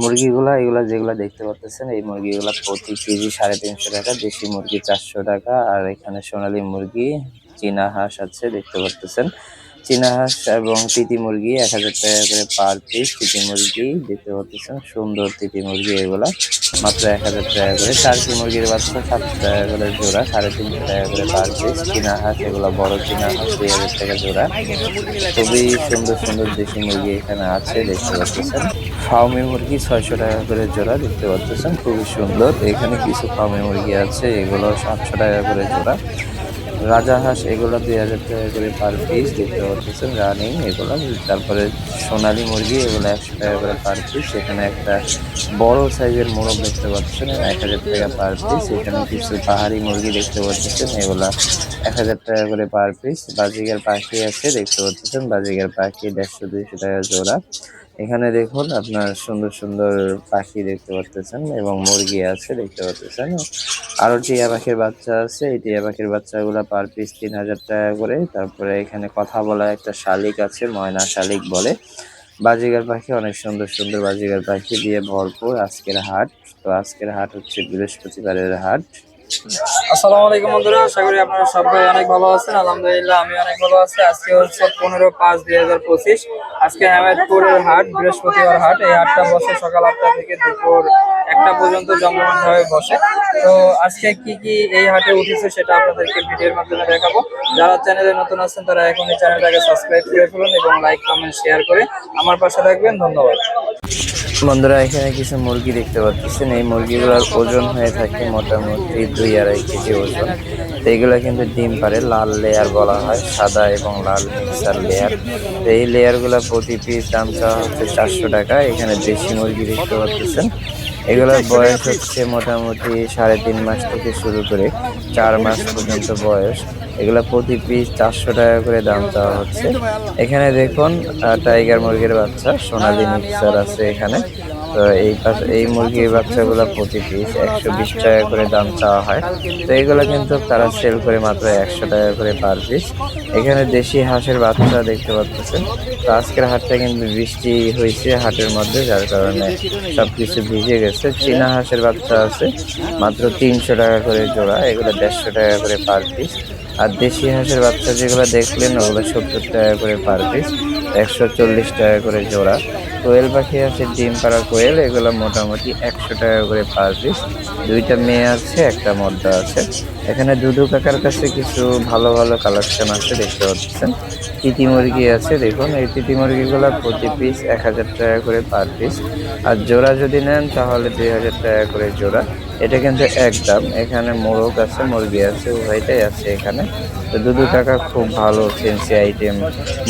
মুরগিগুলা, এগুলা যেগুলা দেখতে পাচ্ছেন এই মুরগিগুলা প্রতি কেজি সাড়ে তিনশো টাকা, দেশি মুরগি চারশো টাকা, আর এখানে সোনালি মুরগি, চীনা হাঁস আছে, দেখতে পাচ্ছেন চীনা হাঁস এবং তিতি মুরগি এক হাজার টাকা করে পার পিস তিতি মুরগি দেখতে পাচ্ছেন, সুন্দর তিতি মুরগি এগুলা। মাত্র এক হাজার টাকা করে। টার্কি মুরগির বাচ্চা সাতশো টাকা করে জোড়া, সাড়ে তিনশো টাকা করে পার পিস চীনা হাঁস এগুলো বড় চীনা হাঁস দুই হাজার টাকা জোড়া। খুবই সুন্দর সুন্দর দেশি মুরগি এখানে আছে, দেখতে পাচ্ছেন। ফাউমি মুরগি ছয়শো টাকা করে জোড়া, দেখতে পাচ্ছেন। খুবই সুন্দর। এখানে কিছু ফাউমি মুরগি আছে, এগুলো সাতশো টাকা করে জোড়া। রাজা হাঁস, এগুলো দুই হাজার টাকা করে পার পিস দেখতে পাচ্ছেন রানিং এগুলো। তারপরে সোনালী মুরগি, এগুলো একশো টাকা করে পার পিস এখানে একটা বড় সাইজের মোরগ দেখতে পাচ্ছেন এক হাজার টাকা পার পিস এখানে কিছু পাহাড়ি মুরগি দেখতে পাচ্ছেন, এগুলা এক হাজার টাকা করে পার পিস বাজিগার পাখি আছে দেখতে পাচ্ছেন, বাজিগার পাখি দেড়শো দুইশো টাকা জোড়া। এখানে দেখুন আপনার সুন্দর সুন্দর পাখি দেখতে পাচ্ছেন এবং মুরগি আছে দেখতে পাচ্ছেন। আরও টিয়া পাখির বাচ্চা আছে, এই টিয়া পাখির বাচ্চাগুলো পার পিস তিন হাজার টাকা করে। তারপরে এখানে কথা বলা একটা শালিক আছে, ময়না শালিক বলে। বাজিগার পাখি, অনেক সুন্দর সুন্দর বাজিগার পাখি দিয়ে ভরপুর আজকের হাট। তো আজকের হাট হচ্ছে বৃহস্পতিবারের হাট। আসসালামু আলাইকুম বন্ধুরা, আশা করি আপনারা সবাই অনেক ভালো আছেন। আলহামদুলিল্লাহ, আমি অনেক ভালো আছি। আজকে হচ্ছে পনেরো পাঁচ দুই হাজার পঁচিশ। আজকে হেমায়তপুরের হাট, বৃহস্পতিবার হাট। এই হাটটা বসে সকাল আটটা থেকে দুপুর একটা পর্যন্ত জমজমাট ভাবে বসে। তো আজকে কি কি এই হাটে উঠেছে সেটা আপনাদেরকে ভিডিওর মাধ্যমে দেখাবো। যারা চ্যানেলে নতুন আছেন, তারা এখন এই চ্যানেলটাকে সাবস্ক্রাইব করে ফেলুন এবং লাইক, কমেন্ট, শেয়ার করে আমার পাশে থাকবেন। ধন্যবাদ। বন্ধুরা, এখানে কিছু মুরগি দেখতে পাচ্ছেন। এই মুরগিগুলোর ওজন হয়ে থাকে মোটামুটি দুই আড়াই কেজি ওজন। তো এগুলো কিন্তু ডিম পারে লাল লেয়ার বলা হয়, সাদা এবং লাল মিক্সার লেয়ার তো এই লেয়ারগুলো প্রতি পিস দাম চাওয়া হচ্ছে চারশো টাকা। এখানে দেশি মুরগি দেখতে পাচ্ছেন। এগুলোর বয়স হচ্ছে মোটামুটি সাড়ে তিন মাস থেকে শুরু করে চার মাস পর্যন্ত বয়স। এগুলো প্রতি পিস চারশো টাকা করে দাম চাওয়া হচ্ছে। এখানে দেখুন টাইগার মুরগির বাচ্চা সোনালি মিক্সার আছে এখানে। তো এই এই মুরগির বাচ্চাগুলো প্রতি পিস একশো বিশ টাকা করে দাম চাওয়া হয়। তো এগুলো কিন্তু তারা সেল করে মাত্র একশো টাকা করে পার পিস এখানে দেশি হাঁসের বাচ্চা দেখতে পাচ্ছেন। তো আজকের হাটটা কিন্তু বৃষ্টি হয়েছে হাটের মধ্যে, যার কারণে সব কিছু ভিজে গেছে। চীনা হাঁসের বাচ্চা আছে, মাত্র তিনশো টাকা করে জোড়া, এগুলো দেড়শো টাকা করে পার পিস আর দেশি হাঁসের বাচ্চা যেগুলো দেখলেন, ওগুলো সত্তর টাকা করে পার পিস একশো চল্লিশ টাকা করে জোড়া। কোয়েল পাখি আছে, ডিম পাড়া কোয়েল, এগুলো মোটামুটি একশো টাকা করে পার পিস দুইটা মেয়ে আছে, একটা মদ্দা আছে। এখানে দুধু কাকার কাছে কিছু ভালো ভালো কালেকশন আছে, দেখতে পাচ্ছেন। তিতি মুরগি আছে, দেখুন, এই তিতি মুরগিগুলো প্রতি পিস এক হাজার টাকা করে পার পিস আর জোড়া যদি নেন, তাহলে দুই হাজার টাকা করে জোড়া। এটা কিন্তু একদম, এখানে মোরগ আছে, মুরগি আছে, উভয়টাই আছে এখানে। তো দুদু কাকা খুব ভালো ফেন্সি আইটেম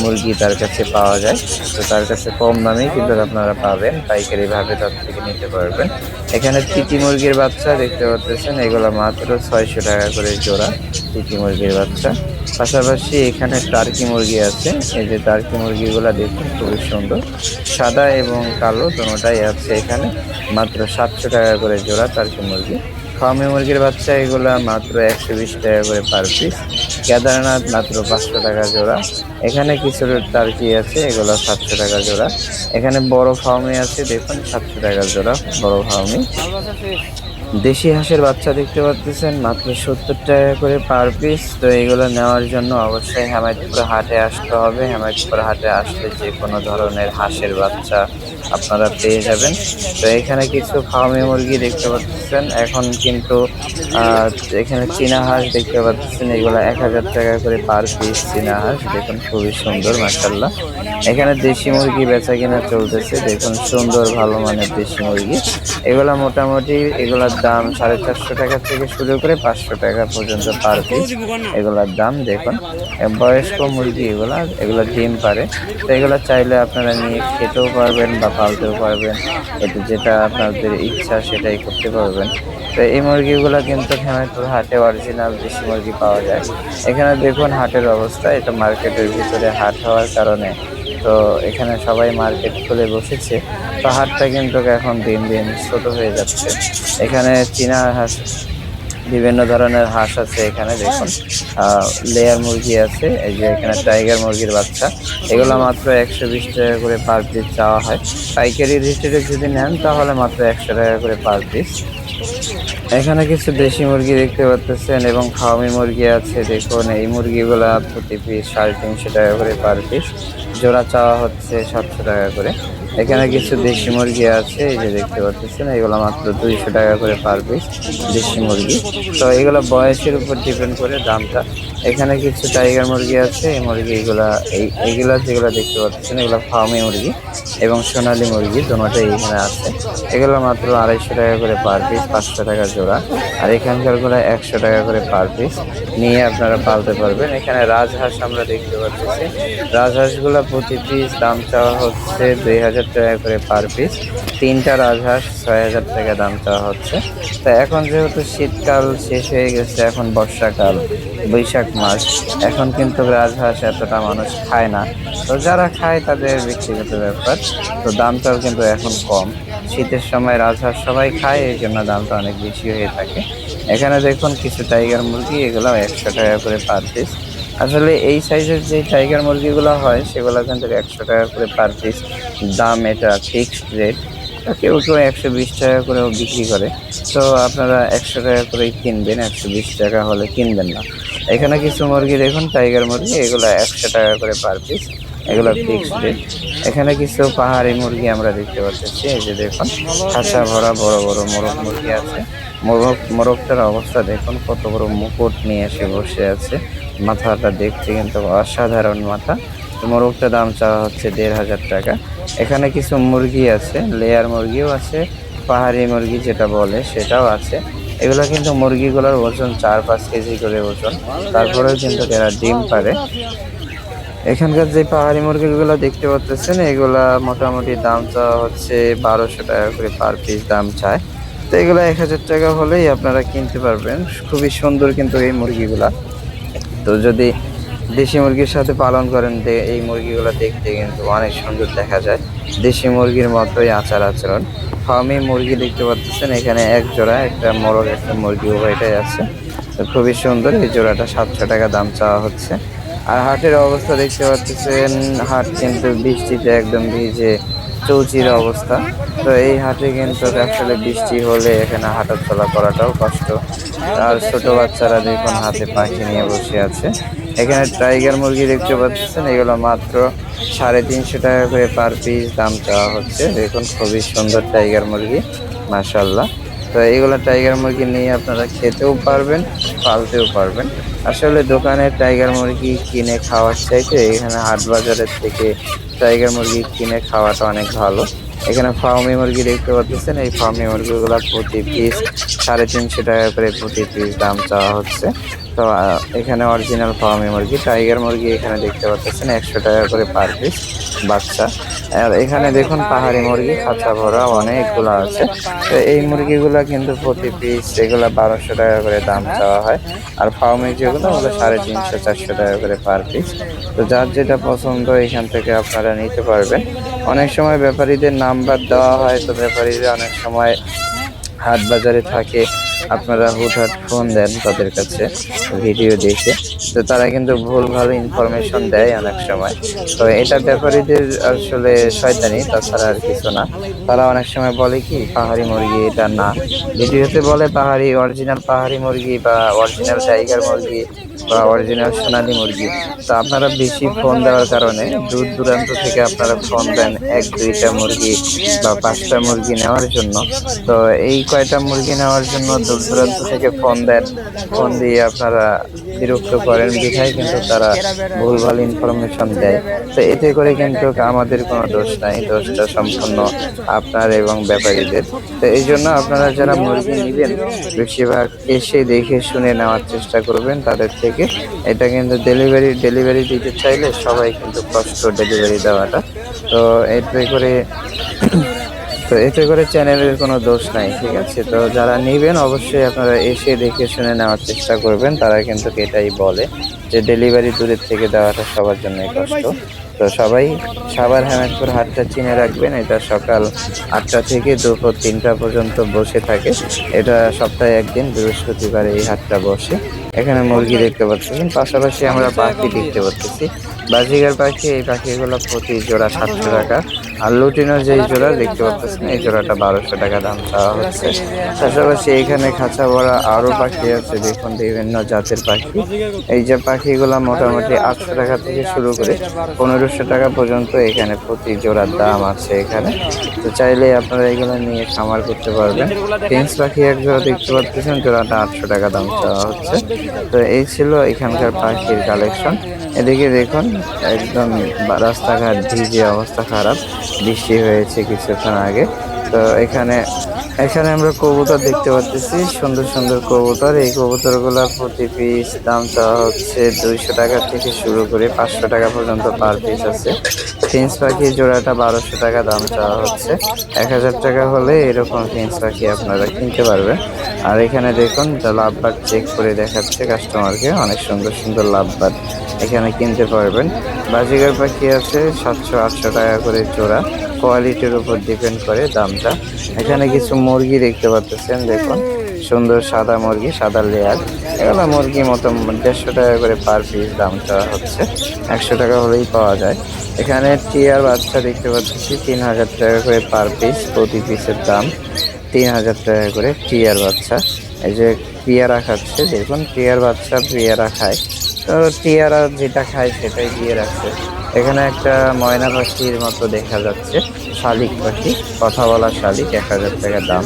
মুরগি তার কাছে পাওয়া যায়। তো তার কাছে কম দামেই কিন্তু আপনারা পাবেন পাইকারিভাবে তার থেকে নিতে পারবেন। এখানে তিতি মুরগির বাচ্চা দেখতে পাচ্ছেন, এগুলো মাত্র ছয়শো টাকা করে জোড়া তিতি মুরগির বাচ্চা। পাশাপাশি এখানে টার্কি মুরগি আছে, এই যে টার্কি মুরগিগুলো দেখুন খুবই সুন্দর, সাদা এবং কালো দুটোটাই আছে এখানে, মাত্র সাতশো টাকা করে জোড়া টার্কি মুরগি। ফার্মি মুরগির বাচ্চা, এগুলা মাত্র একশো বিশ টাকা করে পার পিস কেদারনাথ মাত্র পাঁচশো টাকা জোড়া। এখানে কিছু টার্কি আছে, এগুলো সাতশো টাকা জোড়া। এখানে বড় ফার্মি আছে, দেখুন, সাতশো টাকা জোড়া, বড় ফার্মি দেশি হাঁসের বাচ্চা দেখতে পাচ্ছেন, মাত্র সত্তর টাকা করে পার পিস তো এগুলো নেওয়ার জন্য অবশ্যই হেমায়তপুর হাটে আসতে হবে। হেমায়তপুর হাটে আসলে যে কোনো ধরনের হাঁসের বাচ্চা আপনারা পেয়ে যাবেন। তো এখানে কিছু ফার্মি মুরগি দেখতে পাচ্ছেন। এখন কিন্তু এখানে চীনা হাঁস দেখতে পাচ্ছেন। এগুলো এক হাজার টাকা করে পার পিস চীনা হাঁস। দেখুন, খুবই সুন্দর মাসাল্লাহ এখানে দেশি মুরগি বেচা কিনা চলতেছে। দেখুন, সুন্দর, ভালো মানের দেশি মুরগি। এগুলো মোটামুটি, এগুলার দাম সাড়ে চারশো টাকা থেকে শুরু করে পাঁচশো টাকা পর্যন্ত পার পিস এগুলার দাম, দেখুন বয়স্ক মুরগি এগুলা, এগুলো ডিম পারে। তো এগুলো চাইলে আপনারা নিয়ে খেতেও পারবেন বা পালতেও পারবেন। এতে যেটা আপনাদের ইচ্ছা সেটাই করতে পারবেন। তো এই মুরগিগুলো কিন্তু হেমায়তপুর হাটে অরিজিনাল দেশি মুরগি পাওয়া যায়। এখানে দেখুন হাটের অবস্থা, এটা মার্কেটের ভিতরে হাট হওয়ার কারণে। তো এখানে সবাই মার্কেট খুলে বসেছে। তো হাটটা কিন্তু এখন দিন দিন ছোট হয়ে যাচ্ছে। এখানে চীনা হাঁস বিভিন্ন ধরনের হাঁস আছে এখানে, দেখুন। লেয়ার মুরগি আছে, এই যে এখানে টাইগার মুরগির বাচ্চা। এগুলো মাত্র একশো বিশ টাকা করে পার পিস চাওয়া হয়। পাইকারি রেটে যদি নেন, তাহলে মাত্র একশো টাকা করে পার পিস এখানে কিছু দেশি মুরগি দেখতে পাচ্ছেন এবং ফার্মি মুরগি আছে, দেখুন। এই মুরগিগুলা প্রতি পিস সাড়ে তিনশো টাকা করে পার পিস জোড়া চাওয়া হচ্ছে সাতশো টাকা করে। এখানে কিছু দেশি মুরগি আছে, এই যে দেখতে পাচ্ছেন, এগুলো মাত্র দুইশো টাকা করে পার পিস দেশি মুরগি। তো এগুলো বয়সের উপর ডিপেন্ড করে দামটা। এখানে কিছু টাইগার মুরগি আছে, এই মুরগি এগুলা এই, এইগুলা যেগুলো দেখতে পাচ্ছেন, এগুলো ফার্মি মুরগি এবং সোনালী মুরগি দুটোটাই এখানে আছে। এগুলো মাত্র আড়াইশো টাকা করে পার পিস পাঁচশো টাকা জোড়া। আর এখানকারগুলো একশো টাকা করে পার পিস নিয়ে আপনারা পালতে পারবেন। এখানে রাজহাঁস আমরা দেখতে পাচ্ছি। রাজহাঁসগুলো প্রতি পিস দাম চাওয়া হচ্ছে দুই হাজার টাকা করে পার পিস তিনটা রাজহাঁস ছয় হাজার টাকা দাম চাওয়া হচ্ছে। তা এখন যেহেতু শীতকাল শেষ হয়ে গেছে, এখন বর্ষাকাল, বৈশাখ মাস এখন কিন্তু রাজহাঁস এতটা মানুষ খায় না। তো যারা খায় তাদের ব্যক্তিগত ব্যাপার। তো দামটাও কিন্তু এখন কম। শীতের সময় রাজহাঁস সবাই খায়, এই জন্য দামটা অনেক বেশি হয়ে থাকে। এখানে দেখুন কিছু টাইগার মুরগি এগুলো একশো টাকা করে পার পিস। আসলে এই সাইজের যে টাইগার মুরগিগুলো হয়, সেগুলো কিন্তু একশো টাকা করে পার পিস। দাম এটা ফিক্সড রেট কেউ কেউ একশো বিশ টাকা করেও বিক্রি করে। তো আপনারা একশো টাকা করেই কিনবেন, একশো বিশ টাকা হলে কিনবেন না। এখানে কিছু মুরগি দেখুন টাইগার মুরগি, এগুলো একশো টাকা করে পার পিস এগুলো ফিক্সড রেট এখানে কিছু পাহাড়ি মুরগি আমরা দেখতে পাচ্ছি, এই যে দেখুন খাঁচা ভরা বড় বড় মোরগ মুরগি আছে। মোরগ, মোরগটার অবস্থা দেখুন, কত বড় মুকুট নিয়ে এসে বসে আছে। মাথাটা দেখতে কিন্তু অসাধারণ মাথা। তো মোরগটার দাম চাওয়া হচ্ছে দেড় হাজার টাকা। এখানে কিছু মুরগি আছে, লেয়ার মুরগিও আছে, পাহাড়ি মুরগি যেটা বলে সেটাও আছে। এগুলো কিন্তু মুরগিগুলোর ওজন চার পাঁচ কেজি করে ওজন, তারপরেও কিন্তু এরা ডিম পারে এখানকার যে পাহাড়ি মুরগিগুলো দেখতে পাচ্ছেন, এগুলা মোটামুটি দাম চাওয়া হচ্ছে বারোশো টাকা করে পার পিস দাম চায়। তো এগুলো এক হাজার টাকা হলেই আপনারা কিনতে পারবেন। খুবই সুন্দর কিন্তু এই মুরগিগুলা। তো যদি দেশি মুরগির সাথে পালন করেন এই মুরগিগুলো দেখতে কিন্তু অনেক সুন্দর দেখা যায়। দেশি মুরগির মতোই আচার আচরণ। ফার্মি মুরগি দেখতে পাচ্ছেন, এখানে এক জোড়া, একটা মোরগ, একটা মুরগি উভয়টাই আছে। তো খুবই সুন্দর, এই জোড়াটা সাতশো টাকা দাম চাওয়া হচ্ছে। আর হাটের অবস্থা দেখতে পাচ্ছেন, হাট কিন্তু বৃষ্টিতে একদম ভিজে, চৌচির অবস্থা। তো এই হাটে কিন্তু আসলে বৃষ্টি হলে এখানে হাঁটা চলা করাটাও কষ্ট। আর ছোট বাচ্চারা দেখুন হাতে পাখি নিয়ে বসে আছে। এখানে টাইগার মুরগি দেখতে পাচ্ছেন এগুলো মাত্র সাড়ে তিনশো টাকা করে পার পিস দাম চাওয়া হচ্ছে। দেখুন খুবই সুন্দর টাইগার মুরগি মাশাল্লাহ তো এইগুলো টাইগার মুরগি নিয়ে আপনারা খেতেও পারবেন পালতেও পারবেন। আসলে দোকানে টাইগার মুরগি কিনে খাওয়ার চাইতে এখানে হাট বাজারের থেকে টাইগার মুরগি কিনে খাওয়াটা অনেক ভালো। এখানে ফার্মি মুরগি দেখতে পাচ্ছেন এই ফার্মি মুরগিগুলো প্রতি পিস সাড়ে তিনশো টাকা করে প্রতি পিস দাম চাওয়া হচ্ছে। তো এখানে অরিজিনাল ফার্মি মুরগি। টাইগার মুরগি এখানে দেখতে পাচ্ছেন, একশো টাকা করে পার পিস বাচ্চা। আর এখানে দেখুন, পাহাড়ি মুরগি, খাঁচা ভরা, অনেকগুলো আছে। তো এই মুরগিগুলো কিন্তু প্রতি পিস এগুলো বারোশো টাকা করে দাম চাওয়া হয়। আর ফার্মি যেগুলো, ওগুলো সাড়ে তিনশো, চারশো টাকা করে পার পিস তো যার যেটা পছন্দ, এখান থেকে আপনারা নিতে পারবেন। অনেক সময় ব্যাপারীদের নাম্বার দেওয়া হয়, তো ব্যাপারীরা অনেক সময় হাট বাজারে থাকে। আপনারা হুটহাট ফোন দেন তাদের কাছে ভিডিও দেখে। তো তারা কিন্তু ভুল, ভালো ইনফরমেশন দেয় অনেক সময়। তো এটা ব্যাপারীদের আসলে শয়তানি, তাছাড়া আর কিছু না। তারা অনেক সময় বলে কি, পাহাড়ি মুরগি এটা না। ভিডিওতে বলে পাহাড়ি অরিজিনাল পাহাড়ি মুরগি বা অরিজিনাল টাইগার মুরগি বা অরিজিনাল সোনালী মুরগি। তো আপনারা বেশি ফোন দেওয়ার কারণে দূর দূরান্ত থেকে আপনারা ফোন দেন এক, দুইটা মুরগি বা পাঁচটা মুরগি নেওয়ার জন্য। তো এই কয়টা মুরগি নেওয়ার জন্য দূর দূরান্ত থেকে ফোন দেন। ফোন দিয়ে আপনারা বিরক্ত করেন, বিধায় কিন্তু তারা ভুলভাল ইনফরমেশন দেয়। তো এতে করে কিন্তু আমাদের কোনো দোষ নাই, দোষটা সম্পূর্ণ আপনার এবং ব্যাপারীদের। তো এই জন্য আপনারা যারা মুরগি নেবেন, বেশিরভাগ এসে দেখে শুনে নেওয়ার চেষ্টা করবেন, তাদের থেকে। এটা কিন্তু ডেলিভারি ডেলিভারি দিতে চাইলে সবাই কিন্তু কষ্ট ডেলিভারি দেওয়াটা। তো এতে করে তো এতে করে চ্যানেলের কোনো দোষ নাই, ঠিক আছে? তো যারা নেবেন, অবশ্যই আপনারা এসে দেখে শুনে নেওয়ার চেষ্টা করবেন। তারা কিন্তু এটাই বলে যে ডেলিভারি দূরের থেকে দেওয়াটা সবার জন্য কষ্ট। তো সবাই সাবার হেমেদপুর হাটটা চিনে রাখবেন। এটা সকাল আটটা থেকে দুপুর তিনটা পর্যন্ত বসে থাকে। এটা সপ্তাহে একদিন, বৃহস্পতিবার এই হাটটা বসে। এখানে মুরগি দেখতে পাচ্ছেন। পাশাপাশি আমরা পাখি দেখতে পাচ্ছি। বাজিগার পাখি, এই পাখিগুলো প্রতি জোড়া সাতশো টাকা। আর লুটিনো যেই জোড়া, দেখতে পাচ্ছেন, এই জোড়াটা বারোশো টাকা দাম চাওয়া হচ্ছে। পাশাপাশি এখানে খাঁচা ভরা আরও পাখি আছে, দেখুন, বিভিন্ন জাতের পাখি। এই যে পাখিগুলো মোটামুটি আটশো টাকা থেকে শুরু করে পনেরোশো টাকা পর্যন্ত এখানে প্রতি জোড়ার দাম আছে এখানে। তো চাইলে আপনারা এগুলো নিয়ে খামার করতে পারবেন। ফিন্স পাখি এক জোড়া দেখতে পাচ্ছেন, জোড়াটা আটশো টাকা দাম চাওয়া হচ্ছে। তো এই ছিল এখানকার পাখির কালেকশন। এদিকে দেখুন একদম রাস্তাঘাট ভিজে অবস্থা খারাপ। বৃষ্টি হয়েছে কিছুক্ষণ আগে। তো এখানে এখানে আমরা কবুতর দেখতে পাচ্ছি সুন্দর সুন্দর কবুতর। এই কবুতরগুলো প্রতি পিস দাম চাওয়া হচ্ছে দুইশো টাকা থেকে শুরু করে পাঁচশো টাকা পর্যন্ত পার পিস আছে। ফিন্স পাখির জোড়াটা বারোশো টাকা দাম চাওয়া হচ্ছে। এক হাজার টাকা হলে এরকম ফিন্স পাখি আপনারা কিনতে পারবেন আর এখানে দেখুন লাভবাদ চেক করে দেখাচ্ছে কাস্টমারকে অনেক সুন্দর সুন্দর লাভবাদ এখানে কিনতে পারবেন। বাজিগার পাখি আছে, সাতশো, আটশো টাকা করে জোড়া। কোয়ালিটির উপর ডিপেন্ড করে দামটা। এখানে কিছু মুরগি দেখতে পাচ্ছেন, দেখুন। সুন্দর সাদা মুরগি, সাদা লেয়ার। এগুলো মুরগি মতো দেড়শো টাকা করে পার পিস দাম চাওয়া হচ্ছে। একশো টাকা হলেই পাওয়া যায়। এখানে টিয়ার বাচ্চা দেখতে পাচ্ছি, তিন হাজার টাকা করে পার পিস প্রতি পিসের দাম। তিন হাজার টাকা করে টিয়ার বাচ্চা। এই যে পেয়ারা খাচ্ছে, দেখুন, টিয়ার বাচ্চা পেয়ারা খায়। তো টিয়ারা যেটা খায় সেটাই দিয়ে রাখছে। এখানে একটা ময়না পাখির মতো দেখা যাচ্ছে। শালিক পাখি। কথা বলা শালিক, এক হাজার টাকা দাম।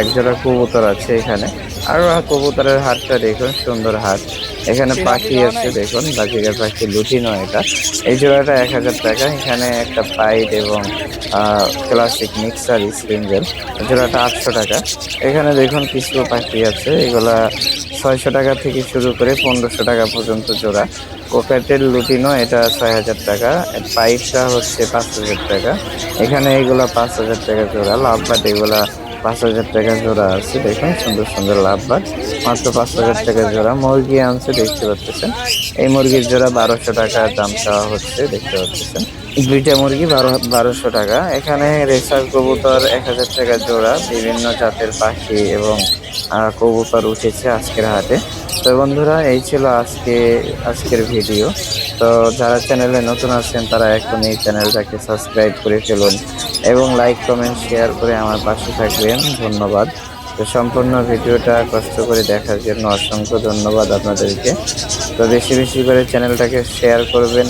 এক জোড়া কবুতর আছে এখানে। আর কবুতরের হাটটা দেখুন, সুন্দর হাট। এখানে পাখি আছে দেখুন বাজিকার পাখি লুটিনো এটা। এই জোড়াটা এক হাজার টাকা। এখানে একটা পাইট এবং ক্লাসিক মিক্সার স্প্রিঞ্জেল জোড়াটা আটশো টাকা। এখানে দেখুন কিছু পাখি আছে। এগুলা ছয়শো টাকা থেকে শুরু করে পনেরোশো টাকা পর্যন্ত জোড়া। কোকাটের লুটিনো, এটা ছয় হাজার টাকা পাইপটা হচ্ছে পাঁচ হাজার টাকা। এখানে এইগুলো পাঁচ হাজার টাকা জোড়া, লাভ বাট এগুলা পাঁচ হাজার টাকা জোড়া আছে, দেখুন, সুন্দর সুন্দর লাভবাদ মাত্র পাঁচ হাজার টাকা জোড়া, মুরগি আনছে, দেখতে পাচ্ছেন। এই মুরগির জোড়া বারোশো টাকা দাম চাওয়া হচ্ছে, দেখতে পাচ্ছেন। দুইটা মুরগি, বারো, বারোশো টাকা। এখানে রেসার কবুতর এক হাজার টাকা জোড়া, বিভিন্ন জাতের পাখি এবং কবুতর উঠেছে আজকের হাটে। তো বন্ধুরা, এই ছিল আজকে, আজকের ভিডিও। তো যারা চ্যানেলে নতুন আছেন, তারা এখন এই চ্যানেলটাকে সাবস্ক্রাইব করে ফেলুন এবং লাইক, কমেন্ট, শেয়ার করে আমার পাশে থাকবেন। ধন্যবাদ। তো সম্পূর্ণ ভিডিওটা কষ্ট করে দেখার জন্য অসংখ্য ধন্যবাদ আপনাদেরকে। তো বেশি বেশি করে চ্যানেলটাকে শেয়ার করবেন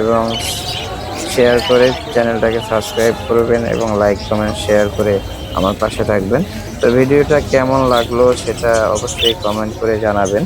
এবং শেয়ার করে চ্যানেলটাকে সাবস্ক্রাইব করবেন এবং লাইক কমেন্ট শেয়ার করে আমার পাশে থাকবেন। তো ভিডিওটা কেমন লাগল সেটা অবশ্যই কমেন্ট করে জানাবেন।